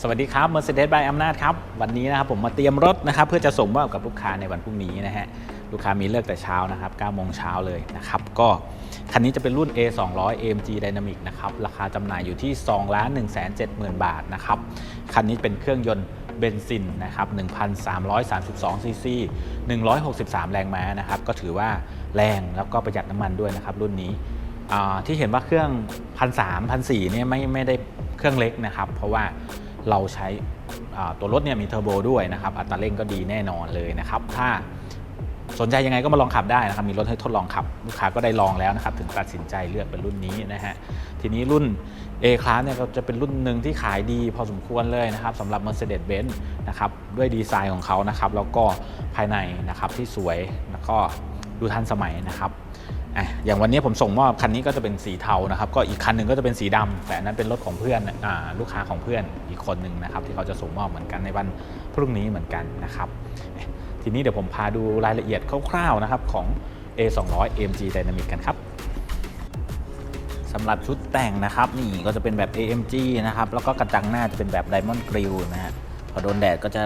สวัสดีครับ Mercedes by อำนาจครับ วันนี้นะครับผมมาเตรียมรถนะครับ เพื่อจะส่งมอบกับลูกค้าในวันพรุ่งนี้นะฮะลูกค้ามีเลิกแต่เช้านะครับ9โมงเช้าเลยนะครับ ก็คันนี้จะเป็นรุ่น A 2 0 0 AMG Dynamic นะครับ ราคาจำหน่ายอยู่ที่ 2 1 7 0 0 0 0บาทนะครับ คันนี้เป็นเครื่องยนต์เบนซินนะครับ1,332ซีซี163 แรงม้านะครับ ก็ถือว่าแรงแล้วก็ประหยัดน้ำมันด้วยนะครับ รุ่นนี้ที่เห็นว่าเครื่องพันสามพันสี่เนี่ยไม่ไม่ได้เครื่องเล็กนะครับ เพราะว่า เราใช้ตัวรถเนี่ยมีเทอร์โบด้วยนะครับ อัตราเร่งก็ดีแน่นอนเลยนะครับ ถ้าสนใจยังไงก็มาลองขับได้นะครับ มีรถให้ทดลองขับ ลูกค้าก็ได้ลองแล้วนะครับ ถึงตัดสินใจเลือกเป็นรุ่นนี้นะฮะ ทีนี้รุ่น A Class เนี่ยก็จะเป็นรุ่นหนึ่งที่ขายดีพอสมควรเลยนะครับสำหรับ Mercedes-Benz นะครับ ด้วยดีไซน์ของเขานะครับ แล้วก็ภายในนะครับที่สวยแล้วก็ดูทันสมัยนะครับ อะอย่างวันนี้ผมส่งมอบคันนี้ก็จะเป็นสีเทานะครับ ก็อีกคันหนึ่งก็จะเป็นสีดำแต่นั้นเป็นรถของเพื่อนอ่าลูกค้าของเพื่อนอีกคนหนึ่งนะครับ ที่เขาจะส่งมอบเหมือนกันในวันพรุ่งนี้เหมือนกันนะครับทีนี้เดี๋ยวผมพาดูรายละเอียดคร่าวๆนะครับของ A 2 0 0 AMG Dynamic กันครับสำหรับชุดแต่งนะครับนี่ก็จะเป็นแบบ AMG นะครับแล้วก็กระจังหน้าจะเป็นแบบ Diamond Grill นะฮะพอโดนแดดก็จะ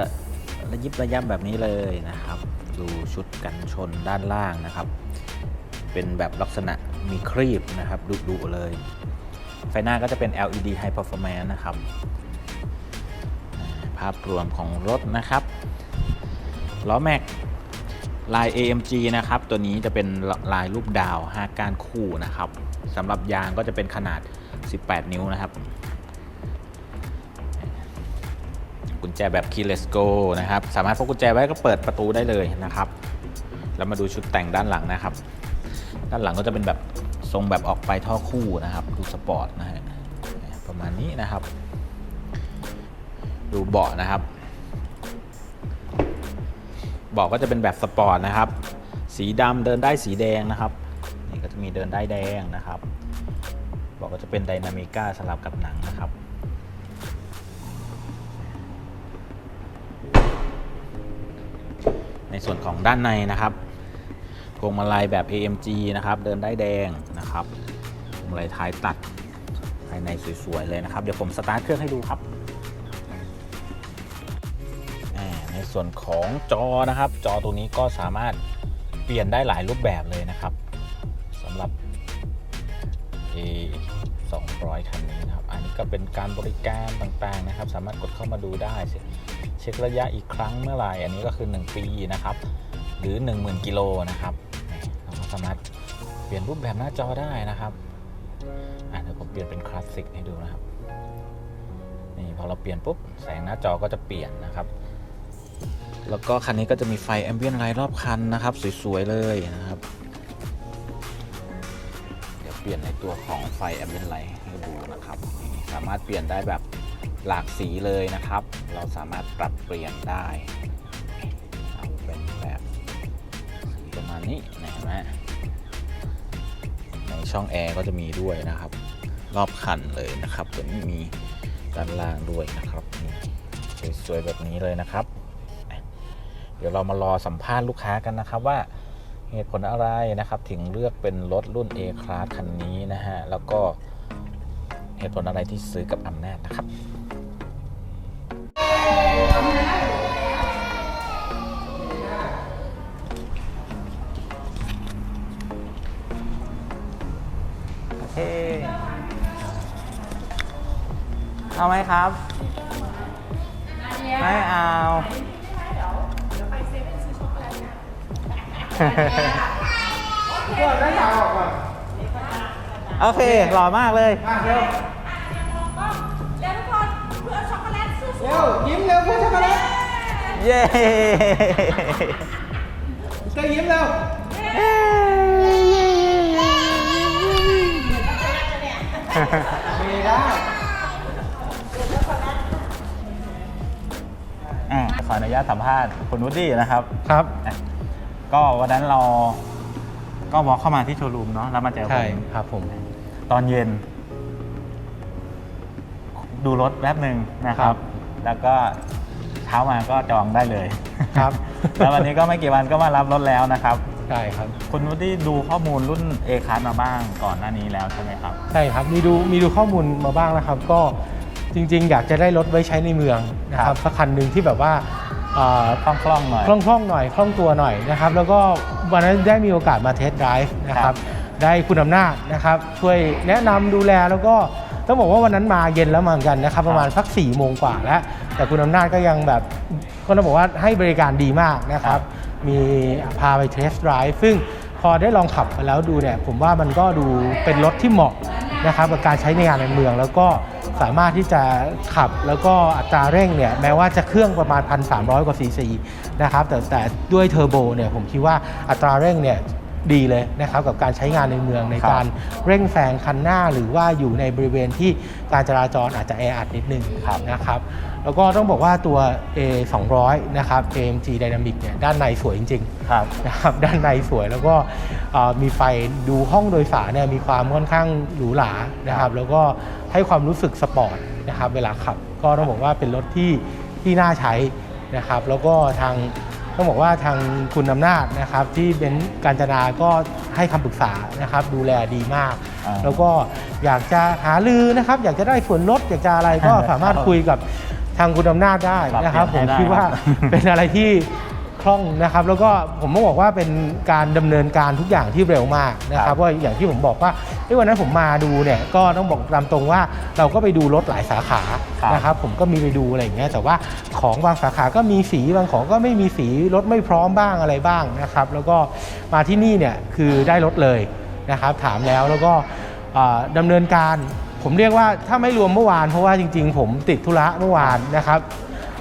ระยิบระยับแบบนี้เลยนะครับ ดูชุดกันชนด้านล่างนะครับ เป็นแบบลักษณะมีครีบนะครับดุๆเลย ไฟหน้าก็จะเป็น LED High Performance นะครับ ภาพรวมของรถนะครับล้อแม็กลาย AMG นะครับ ตัวนี้จะเป็นลายรูปดาว 5 ก้านคู่นะครับสำหรับยางก็จะเป็นขนาด 18 นิ้วนะครับ กุญแจแบบ keyless go นะครับ สามารถพกกุญแจไว้ก็เปิดประตูได้เลยนะครับ แล้วมาดูชุดแต่งด้านหลังนะครับ ด้านหลังก็จะเป็นแบบทรงแบบออกไปท่อคู่นะครับ ดูสปอร์ตนะฮะประมาณนี้นะครับ ดูเบาะนะครับเบาะก็จะเป็นแบบสปอร์ตนะครับ สีดำเดินได้สีแดงนะครับนี่ก็จะมีเดินได้แดงนะครับเบาะก็จะเป็นไดนามิก้าสลับกับหนังนะครับในส่วนของด้านในนะครับ พวงมาลัยแบบ AMG นะครับ เดินได้แดงนะครับพวงมาลัยท้ายตัดภายในสวยๆเลยนะครับ เดี๋ยวผมสตาร์ทเครื่องให้ดูครับ ในส่วนของจอนะครับ จอตัวนี้ก็สามารถเปลี่ยนได้หลายรูปแบบเลยนะครับสำหรับ A 200 คันนี้นะครับ อันนี้ก็เป็นการบริการต่างๆนะครับ สามารถกดเข้ามาดูได้ เช็คระยะอีกครั้งเมื่อไหร่ อันนี้ก็คือ 1 ปีนะครับ หรือ 10,000 กิโลนะครับ สามารถเปลี่ยนรูปแบบหน้าจอได้นะครับอะเดี๋ยวผมเปลี่ยนเป็นคลาสสิกให้ดูนะครับนี่พอเราเปลี่ยนปุ๊บแสงหน้าจอก็จะเปลี่ยนนะครับ แล้วก็คันนี้ก็จะมีไฟแอมเบียนไลท์รอบคันนะครับ สวยๆเลยนะครับ เดี๋ยวเปลี่ยนในตัวของไฟแอมเบียนไลท์ให้ดูนะครับ สามารถเปลี่ยนได้แบบหลากสีเลยนะครับ เราสามารถปรับเปลี่ยนได้ ณนี้นะเห็นไหมในช่องแอร์ก็จะมีด้วยนะครับ รอบคันเลยนะครับตัวนี้มีด้านล่างด้วยนะครับสวยๆแบบนี้เลยนะครับ เดี๋ยวเรามารอสัมภาษณ์ลูกค้ากันนะครับว่าเหตุผลอะไรนะครับถึงเลือกเป็นรถรุ่น A Class คันนี้นะฮะ แล้วก็เหตุผลอะไรที่ซื้อกับอำนาจนะครับ เคเอาไหมครับ ไม่เอา โอเค หล่อมากเลย เร็วเดี๋ยวทุกคนเพื่อช็อกโกแลตสู้เร็วยิ้มเร็วเพื่อนช็อกโกแลตเย้เก็ยิ้มเร็ว อะขออนุญาตสัมภาษณ์คุณวูดดี้นะครับครับอะก็วันนั้นเราก็วอล์กเข้ามาที่โชว์รูมเนาะแล้วมาเจอผใช่มครับผม ตอนเย็น ดูรถแป๊บหนึ่งนะครับแล้วก็เช้ามาก็จองได้เลย ครับ แล้ววันนี้ก็ไม่กี่วันก็มารับรถแล้วนะครับ ใช่ครับ คุณวูดดี้ดูข้อมูลรุ่น A ค a s มาบ้างก่อนหน้านี้แล้วใช่ไหมครับ ใช่ครับ มีดูมีดูข้อมูลมาบ้างนะครับ ก็จริง ๆ อยากจะได้รถไว้ใช้ในเมืองนะคครัรับบ สักคันหนึ่งที่แบบว่าเอ่อ คล่องคล่องๆหน่อย คล่องๆหน่อยคล่องตัวหน่อยนะครับแล้วก็วันนั้นได้มีโอกาสมาเทสต์ไดรฟ์นะคครัรับบได้คุณอำนาจนะครับช่วยแนะนำดูแลแล้วก็ต้องบอกว่าวันนั้นมาเย็นแล้วมาเหมือนกันนะครับประมาณสัก4ี่โมงกว่าแล้ว แต่คุณอำนาจก็ยังแบบก็ต้องบอกว่าให้บริการดีมากนะครับมีพาไปเทสต์ไดรฟ์ซึ่งพอได้ลองขับไปแล้วดูเนี่ยผมว่ามันก็ดูเป็นรถที่เหมาะนะครับกับการใช้ในงานในเมืองแล้วก็ สามารถที่จะขับแล้วก็อัตราเร่งเนี่ยแม้ว่าจะเครื่องประมาณ 1,300 กว่าซีซีนะครับแต่แต่ด้วยเทอร์โบเนี่ยผมคิดว่าอัตราเร่งเนี่ยดีเลยนะครับกับการใช้งานในเมืองในครับการเร่งแซงคันหน้าหรือว่าอยู่ในบริเวณที่การจราจรอาจจะแออัดนิดนึงครับนะครับแล้วก็ต้องบอกว่าตัว A 200นะครับ AMG Dynamic เนี่ยด้านในสวยจริงๆครับนะครับด้านในสวยแล้วก็เอ่อมีไฟดูห้องโดยสารเนี่ยมีความค่อนข้างหรูหรานะครับ แล้วก็ ให้ความรู้สึกสปอร์ตนะครับเวลาขับ ก็ต้องบอกว่าเป็นรถที่ที่น่าใช้นะครับแล้วก็ทางต้องบอกว่าทางคุณอำนาจนะครับที่เบนซ์การจนาก็ให้คำปรึกษานะครับดูแลดีมาก อ่าแล้วก็อยากจะหาลือนะครับ อยากจะได้ส่วนลดอยากจะอะไรก็สามารถคุยกับทางคุณอำนาจได้นะครับ ปผรับมเปลี่ยนให้คิดว่าได้ครับ เป็นอะไรที่ คล่องนะครับ แล้วก็ผมต้องบอกว่าเป็นการดำเนินการทุกอย่างที่เร็วมากนะคครัรับบว่าอย่างที่ผมบอกว่าเอ้ยวันนั้นผมมาดูเนี่ยก็ต้องบอกตามตรงว่าเราก็ไปดูรถหลายสาขาครับนะครับผมก็มีไปดูอะไรอย่างเงี้ยแต่ว่าของบางสาขาก็มีสีบางของก็ไม่มีสีรถไม่พร้อมบ้างอะไรบ้างนะครับ แล้วก็มาที่นี่เนี่ยคือได้รถเลยนะครับ ถามแล้วแล้วก็อ่าดำาเนินการผมเรียกว่าถ้าไม่รวมเมื่อวานเพราะว่าจริง ๆ ผมติดธุระเมื่อวานนะครับ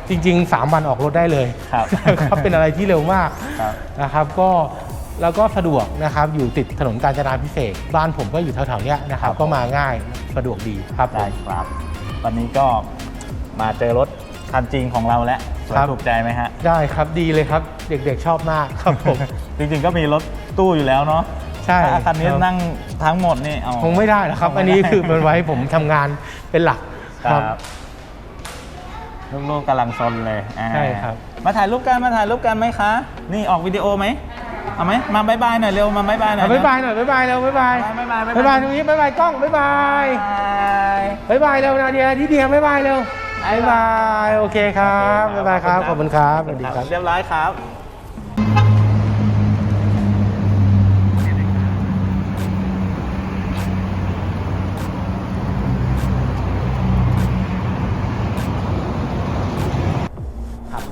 จริง ๆ 3 วันออกรถได้เลยครับนะครับเป็นอะไรที่เร็วมากครับนะครับก็แล้วก็สะดวกนะครับอยู่ติดถนนกาญจนาพิเศษกบ้านผมก็อยู่แถวๆเนี้ยนะครับครับก็มาง่ายสะดวกดีครับผได้มครับ วันนี้ก็มาเจอรถคันจริงของเราแล้วสวยครับ ถูกใจไหมฮะ ได้ครับดีเลยครับ เด็กๆชอบมากครับผม จริงๆก็มีรถตู้อยู่แล้วเนาะใช่ถ้าคันนี้ครับนั่งทั้งหมดนี่เอา คงไม่ได้หรอกครับ อันนี้คือมันไว้ผมทำงานเป็นหลักครับ ลูกๆกำลังซนเลยอ่าใช่ครับ มาถ่ายรูปกันมาถ่ายรูปกันไหมคะ นี่ออกวิดีโอไหมเอาไหมมาบายบายหน่อยเร็วมาบายบายหน่อยเอาบ๊ายบายหน่อยบ๊ายบายเร็วบ๊ายบายบ๊ายบายบ๊ายบายตรงนี้บ๊ายบายกล้องบ๊ายบายบายบ๊ายบายเร็วนาเดียที่เดียบ๊ายบายเร็วบ๊ายบายโอเคครับบ๊ายบายครับขอบคุณครับสวัสดีครับ เรียบร้อยครับ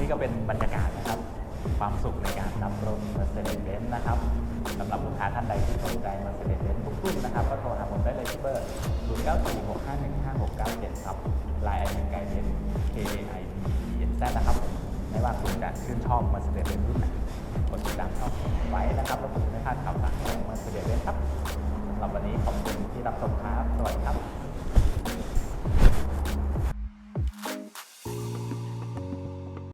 ี่ก็เป็นบรรยากาศนะครับ ความสุขในการนำบรถ Mercedes-Benz นะครับสำหรับลูกค้าท่านใดที่สนใจ Mercedes-Benz ทุกรุ่นะครับ ก็โทรหาผมได้เลยที่เบอร์ 0 9 4 6 5 1 5 6 9 7 ครับลายไอเอ็นไกด์เบน K I B N Z นะครับไม่ว่าคุณจะชื่นชอบ Mercedes-Benz รุ่นไหนกดติดตามช่องไว้นะครับแล้วคุณจะไม่าดข่าวสารของ Mercedes-Benz ครับสำหรับวันนี้ขอบคุณที่รับชมครับ สวัสดีครับ